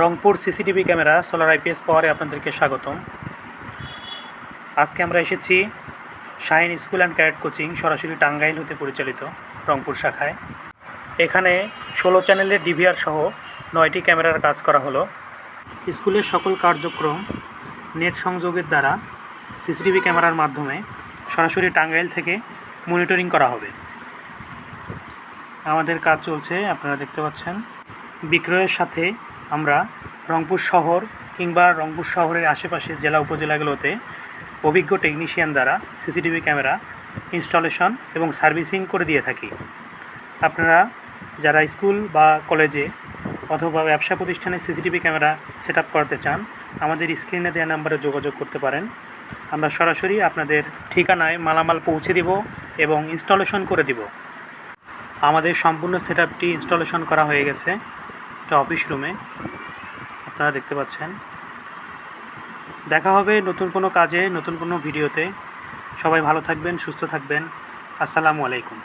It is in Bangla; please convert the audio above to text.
Rangpur CCTV camera solar IPS পাওয়ারে আপনাদেরকে স্বাগতম। আজকে আমরা এসেছি Shahin school and cadet coaching, সরাসরি টাঙ্গাইল হতে পরিচালিত রংপুর শাখায়। এখানে ষোলো চ্যানেলের ডিভিআর সহ নয়টি ক্যামেরার কাজ করা হলো। স্কুলের সকল কার্যক্রম নেট সংযোগের দ্বারা সিসিটিভি ক্যামেরার মাধ্যমে সরাসরি টাঙ্গাইল থেকে মনিটরিং করা হবে। আমাদের কাজ চলছে, আপনারা দেখতে পাচ্ছেন। বিক্রয়ের সাথে আমরা রংপুর শহর কিংবা রংপুর শহরের আশেপাশে জেলা উপজেলাগুলোতে অভিজ্ঞ টেকনিশিয়ান দ্বারা সিসিটিভি ক্যামেরা ইনস্টলেশন এবং সার্ভিসিং করে দিয়ে থাকি। আপনারা যারা স্কুল বা কলেজে অথবা ব্যবসা প্রতিষ্ঠানে সিসিটিভি ক্যামেরা সেট করতে চান, আমাদের স্ক্রিনে দেওয়া নাম্বারে যোগাযোগ করতে পারেন। আমরা সরাসরি আপনাদের ঠিকানায় মালামাল পৌঁছে দিব এবং ইনস্টলেশন করে দিব। আমাদের সম্পূর্ণ সেট ইনস্টলেশন করা হয়ে গেছে। এটা অফিস রুমে আপনারা দেখতে পাচ্ছেন। দেখা হবে নতুন কোনো কাজে, নতুন কোনো ভিডিওতে সবাই ভালো থাকবেন, সুস্থ থাকবেন। আসসালামু আলাইকুম।